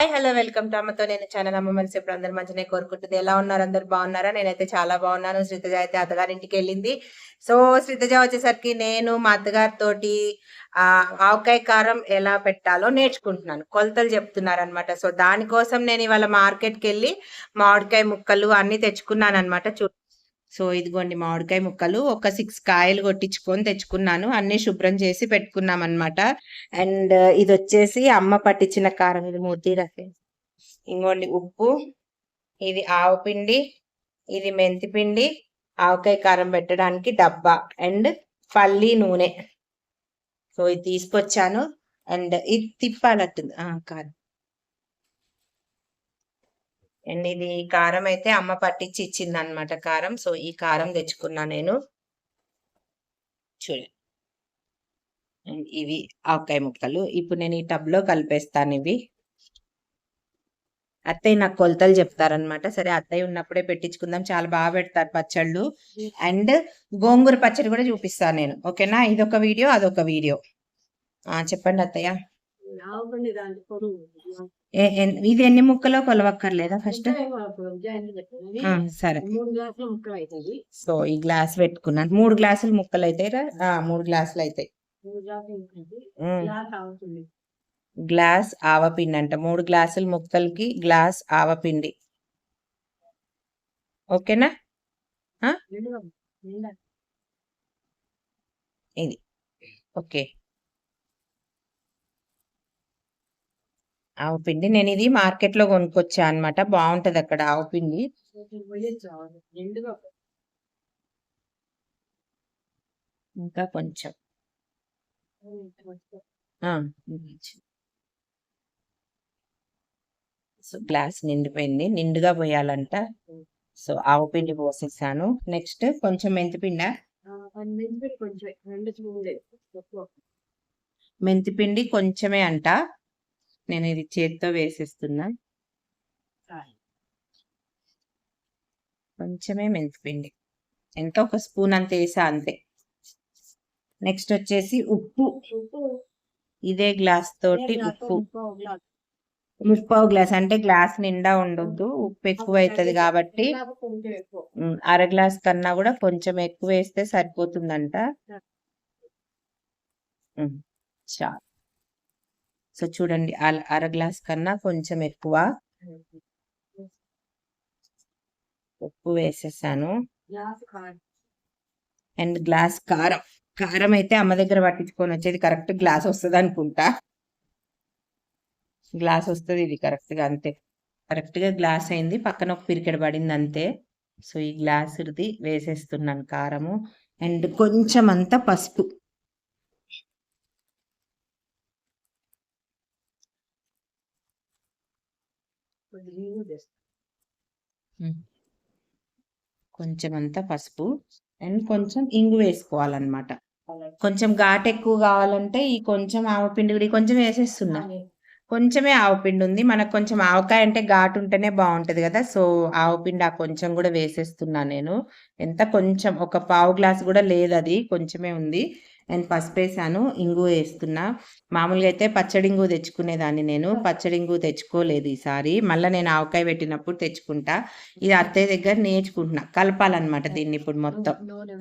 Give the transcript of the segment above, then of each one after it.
Hi hello welcome to అమ్మతో నేను channel అమ్మ మనసు ఇప్పుడు అందరు మంచిగా కోరుకుంటుంది. ఎలా ఉన్నారు? అందరు బాగున్నారా? నేనైతే చాలా బాగున్నాను. శ్రీతజ అయితే అత్తగారింటికి వెళ్ళింది. సో శ్రీతజ వచ్చేసరికి నేను మా అత్తగారి తోటి ఆ ఆవకాయ కారం ఎలా పెట్టాలో నేర్చుకుంటున్నాను. కొలతలు చెప్తున్నారనమాట సో దానికోసం నేను ఇవాళ మార్కెట్కి వెళ్ళి మామిడికాయ ముక్కలు అన్ని తెచ్చుకున్నాను అనమాట చూ సో ఇదిగోండి మామిడికాయ ముక్కలు. ఒక సిక్స్ కాయలు కొట్టించుకొని తెచ్చుకున్నాను. అన్ని శుభ్రం చేసి పెట్టుకున్నాం అనమాట అండ్ ఇది వచ్చేసి అమ్మ పట్టించిన కారం. ఇది ముద్ది రసే. ఇంకోండి ఉప్పు ఇది ఆవు పిండి ఇది మెంతి పిండి ఆవకాయ కారం పెట్టడానికి డబ్బా అండ్ పల్లి నూనె. సో ఇది తీసుకొచ్చాను. అండ్ ఇది తిప్పాలట్టుంది కాదు. కారం అండ్ ఇది కారం అయితే అమ్మ పట్టించి ఇచ్చింది అనమాట కారం. సో ఈ కారం తెచ్చుకున్నా నేను. చూడండి అండ్ ఇవి ఆవకాయ ముక్కలు. ఇప్పుడు నేను ఈ టబ్లో కలిపేస్తాను ఇవి. అత్తయ్య నాకు కొలతలు చెప్తారనమాట సరే అత్తయ్య ఉన్నప్పుడే పెట్టించుకుందాం. చాలా బాగా పెడతారు పచ్చళ్ళు. అండ్ గోంగూర పచ్చడి కూడా చూపిస్తాను నేను. ఓకేనా? ఇదొక వీడియో అదొక వీడియో. ఆ చెప్పండి అత్తయ్య. ఇది ఎన్ని ముక్కలో కొలవక్కర్లేదా ఫస్ట్? సరే. సో ఈ గ్లాస్ పెట్టుకున్నాను మూడు గ్లాసులు ముక్కలు ఆ, మూడు గ్లాసులు అవుతాయి. గ్లాస్ ఆవపిండి. అంట. మూడు గ్లాసుల ముక్కలకి గ్లాస్ ఆవపిండి. ఓకేనా? ఇది. ఓకే. ఆవపిండి నేను ఇది మార్కెట్లో కొనుక్కొచ్చా అనమాట బాగుంటది అక్కడ ఆవు. నిండుగా ఇంకా కొంచెం. సో గ్లాస్ నిండిపోయింది. నిండుగా పోయాలంట. సో ఆవపిండి పోసేసాను. నెక్స్ట్ కొంచెం మెంతిపిండ? మెంతిపిండి కొంచెమే అంట. నేను ఇది చేతితో వేసేస్తున్నా. కొంచెమే మెంతిపిండి. ఎంత? ఒక స్పూన్ అంత వేసా అంతే. నెక్స్ట్ వచ్చేసి ఉప్పు. ఇదే గ్లాస్ తోటి ఉప్పు. ముప్పావు గ్లాసు. అంటే గ్లాస్ నిండా ఉండొద్దు. ఉప్పు ఎక్కువ అవుతుంది కాబట్టి అర గ్లాస్ కన్నా కూడా కొంచెం ఎక్కువ వేస్తే సరిపోతుందంట. చాలు. సో చూడండి అర గ్లాస్ కన్నా కొంచెం ఎక్కువ ఉప్పు వేసేసాను. అండ్ గ్లాస్ కారం. కారం అయితే అమ్మ దగ్గర పట్టించుకొని వచ్చేది కరెక్ట్ గ్లాస్ వస్తుంది అనుకుంటా. గ్లాస్ వస్తుంది ఇది కరెక్ట్గా అంతే. కరెక్ట్గా గ్లాస్ అయింది పక్కన ఒక పిరికెడ పడింది అంతే. సో ఈ గ్లాసుది వేసేస్తున్నాను కారము. అండ్ కొంచెం అంతా పసుపు. కొంచెం నీళ్ళు తెస్తా కొంచెం అంతా పసుపు అండ్ కొంచెం ఇంగు వేసుకోవాలన్నమాట. కొంచెం ఘాటు ఎక్కువ కావాలంటే ఈ కొంచెం ఆవపిండి కూడా కొంచెం వేసేస్తున్నా. కొంచెమే ఆవపిండి ఉంది. మనకు కొంచెం ఆవకాయ అంటే ఘాటు ఉంటేనే బాగుంటది కదా. సో ఆవపిండి ఆ కొంచెం కూడా వేసేస్తున్నా నేను. ఎంత కొంచెం ఒక పావు గ్లాస్ కూడా లేదు అది. కొంచెమే ఉంది. అండ్ పసుపు వేసాను ఇంగు వేస్తున్నా. మామూలుగా అయితే పచ్చడి ఇంగు తెచ్చుకునేదాన్ని నేను. పచ్చడి ఇంగు తెచ్చుకోలేదు ఈసారి. మళ్ళీ నేను ఆవకాయ పెట్టినప్పుడు తెచ్చుకుంటా. ఇది అత్తయ్య దగ్గర నేర్చుకుంటున్నా. కలపాలన్నమాట దీన్ని ఇప్పుడు మొత్తం. నూనె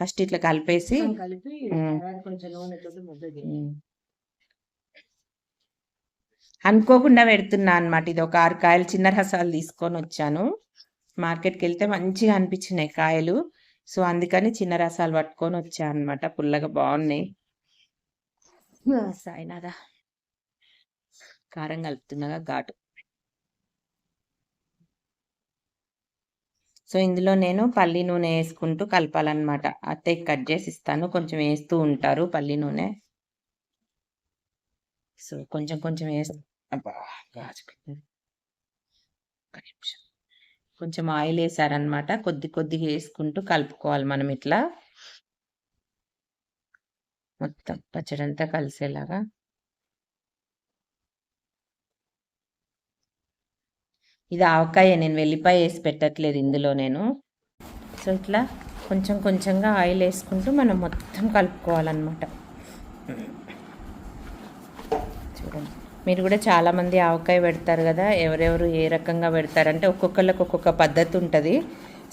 ఫస్ట్ ఇట్లా కలిపేసి కలిపి కొంచెం నూనె ముద్ద. అనుకోకుండా పెడుతున్నా అన్నమాట. ఇది ఒక ఆరు కాయలు చిన్న రసాలు తీసుకొని వచ్చాను. మార్కెట్కి వెళ్తే మంచిగా అనిపించినాయి కాయలు. సో అందుకని చిన్న రసాలు పట్టుకొని వచ్చా అన్నమాట. పుల్లగా బాగున్నాయి. సాయినాథా కారం కలుపుతున్నాగా ఘాటు. సో ఇందులో నేను పల్లి నూనె వేసుకుంటూ కలపాలన్నమాట. అత్తయ్య కట్ చేసి ఇస్తాను. కొంచెం వేస్తూ ఉంటారు పల్లి నూనె. సో కొంచెం కొంచెం వేసి అబ్బా. ఒక్క నిమిషం. కొంచెం ఆయిల్ వేసారనమాట కొద్ది కొద్దిగా వేసుకుంటూ కలుపుకోవాలి మనం ఇట్లా. మొత్తం పచ్చడి అంతా కలిసేలాగా. ఇది ఆవకాయ నేను వెల్లిపాయ వేసి పెట్టట్లేదు ఇందులో నేను. సో ఇట్లా కొంచెం కొంచెంగా ఆయిల్ వేసుకుంటూ మనం మొత్తం కలుపుకోవాలన్నమాట. మీరు కూడా చాలామంది ఆవకాయ పెడతారు కదా ఎవరెవరు ఏ రకంగా పెడతారంటే ఒక్కొక్కళ్ళకి ఒక్కొక్క పద్ధతి ఉంటుంది.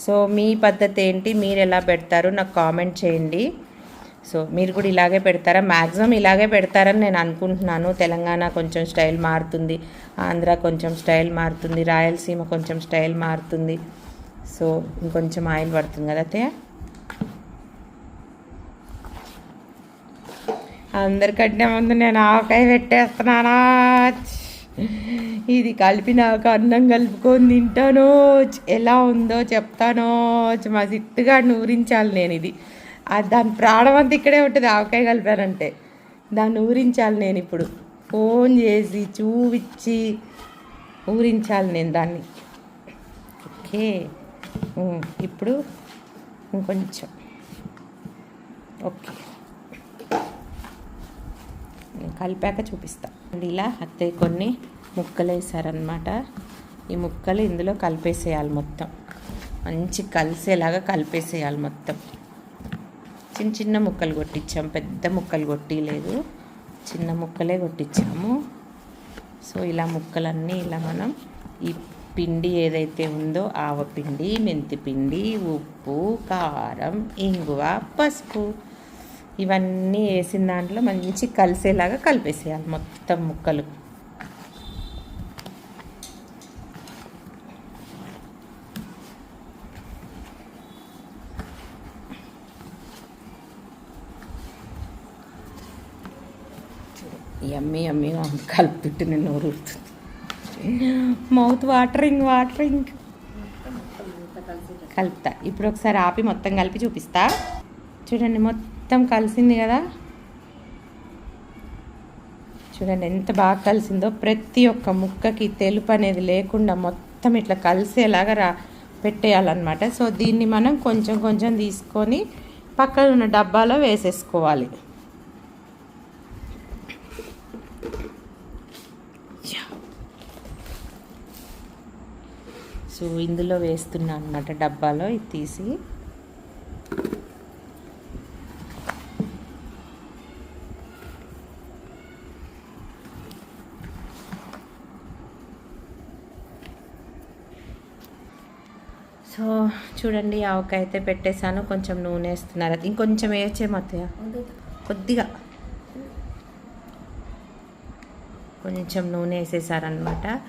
సో మీ పద్ధతి ఏంటి? మీరు ఎలా పెడతారు? నాకు కామెంట్ చేయండి. సో మీరు కూడా ఇలాగే పెడతారా? మ్యాక్సిమం ఇలాగే పెడతారని నేను అనుకుంటున్నాను. తెలంగాణ కొంచెం స్టైల్ మారుతుంది ఆంధ్ర కొంచెం స్టైల్ మారుతుంది రాయలసీమ కొంచెం స్టైల్ మారుతుంది. సో ఇంకొంచెం ఆయిల్ పడుతుంది కదా అత్తయ్య? అందరికంటే ముందు నేను ఆవకాయ పెట్టేస్తున్నానా? ఇది కలిపినాక అన్నం కలుపుకొని తింటానో ఎలా ఉందో చెప్తానో. మా సిట్టుగా ఊరించాలి నేను ఇది. దాని ప్రాణం అంతా ఇక్కడే ఉంటుంది ఆవకాయ కలిపానంటే. దాన్ని ఊరించాలి నేను ఇప్పుడు. ఫోన్ చేసి చూపించి ఊరించాలి నేను దాన్ని. ఓకే. ఇప్పుడు ఇంకొంచెం. ఓకే. కలిపాక చూపిస్తా. ఇలా అత్తయ్య కొన్ని ముక్కలు వేసారనమాట ఈ ముక్కలు ఇందులో కలిపేసేయాలి మొత్తం. మంచి కలిసేలాగా కలిపేసేయాలి మొత్తం. చిన్న చిన్న ముక్కలు కొట్టించాము పెద్ద ముక్కలు కొట్టిలేదు. చిన్న ముక్కలే కొట్టించాము. సో ఇలా ముక్కలన్నీ ఇలా మనం ఈ పిండి ఏదైతే ఉందో ఆవపిండి మెంతిపిండి ఉప్పు కారం ఇంగువ పసుపు ఇవన్నీ వేసిన దాంట్లో మంచి కలిసేలాగా కలిపేసేయాలి మొత్తం ముక్కలు. ఎమ్మి ఎమ్మి కలుపుతుంటే నేను ఊరుతుంది. మౌత్ వాటరింగ్ వాటరింగ్ కలుపుతా. ఇప్పుడు ఒకసారి ఆపి మొత్తం కలిపి చూపిస్తా. చూడండి మొత్తం మొత్తం కలిసింది కదా? చూడండి ఎంత బాగా కలిసిందో. ప్రతి ఒక్క ముక్కకి తెలుపు అనేది లేకుండా మొత్తం ఇట్లా కలిసేలాగా రా పెట్టేయాలన్నమాట. సో దీన్ని మనం కొంచెం కొంచెం తీసుకొని పక్కన ఉన్న డబ్బాలో వేసేసుకోవాలి. సో ఇందులో వేస్తున్నా అనమాట డబ్బాలో ఇది తీసి సో చూడండి ఆవకాయ అయితే పెట్టేశాను. కొంచెం నూనె వేస్తున్నారు. అది ఇంకొంచెం వేయచ్చే మత్తయ్య? కొద్దిగా. కొంచెం నూనె వేసేసారనమాట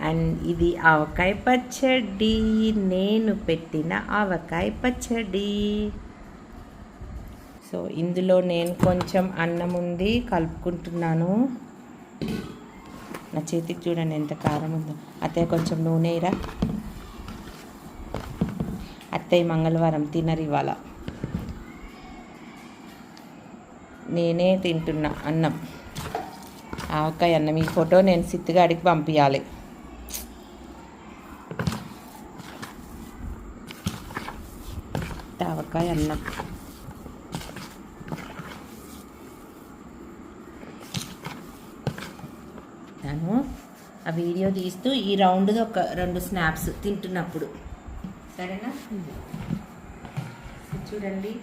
అండ్ ఇది ఆవకాయ పచ్చడి. నేను పెట్టిన ఆవకాయ పచ్చడి. సో ఇందులో నేను కొంచెం అన్నం ఉంది కలుపుకుంటున్నాను. నా చేతికి చూడండి ఎంత కారం ఉందో. అతే కొంచెం నూనె ఇరా అత్తయ్య మంగళవారం తినరు ఇవాళ. నేనే తింటున్నా అన్నం. ఆవకాయ అన్నం. ఈ ఫోటో నేను సిత్తుగాడికి పంపించాలి ఆవకాయ అన్నం. తను ఆ వీడియో తీస్తూ ఈ రౌండ్ది ఒక రెండు స్నాప్స్ తింటున్నప్పుడు. సరేనా? చూడండి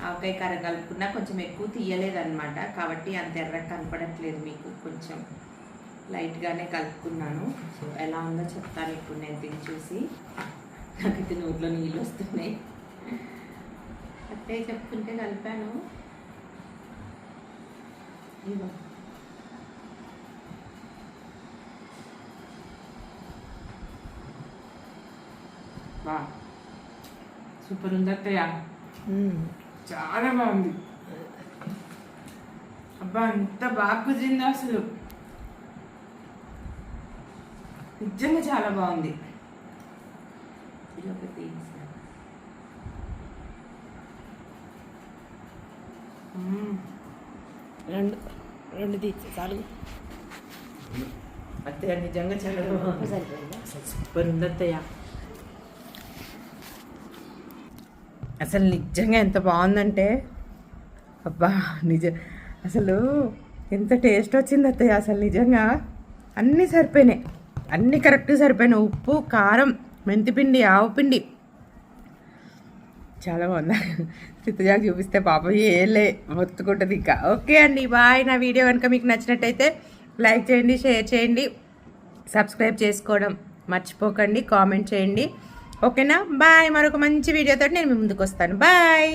ఆవకాయ కర్ర కలుపుకున్నా కొంచెం ఎక్కువ తీయలేదన్నమాట. కాబట్టి అంత ఎర్ర కనపడట్లేదు మీకు. కొంచెం లైట్గానే కలుపుకున్నాను. సో ఎలా ఉందో చెప్తాను ఇప్పుడు నేను తిని చూసి. నాకైతే నోట్లో నీళ్ళు వస్తున్నాయి. అట్టే చెప్పుకుంటే కలిపాను. ఇదిగో. బా సూపర్ ఉంది అత్తయ్య. చాలా బాగుంది. అబ్బా ఎంత బాగా కుదిరిందో అసలు. నిజంగా చాలా బాగుంది. రెండు రెండు తీసి చాలు. అత్తయ్య నిజంగా చాలా బాగుంది. సూపర్ ఉంది అత్తయ్య. అసలు నిజంగా ఎంత బాగుందంటే అబ్బా నిజ అసలు ఎంత టేస్ట్ వచ్చింది అత్తయ్య అసలు నిజంగా. అన్నీ సరిపోయినాయి. అన్నీ కరెక్ట్ సరిపోయినాయి. ఉప్పు కారం మెంతిపిండి ఆవు పిండి చాలా బాగుంది? చిత్తజాకి చూపిస్తే పాప ఏలే మొత్తుకుంటుంది ఇంకా. ఓకే అండి బాయ్. నా వీడియో కనుక మీకు నచ్చినట్టయితే లైక్ చేయండి షేర్ చేయండి సబ్స్క్రైబ్ చేసుకోవడం మర్చిపోకండి కామెంట్ చేయండి. ఓకేనా? బాయ్. మరొక మంచి వీడియోతో నేను మీ ముందుకు వస్తాను బాయ్.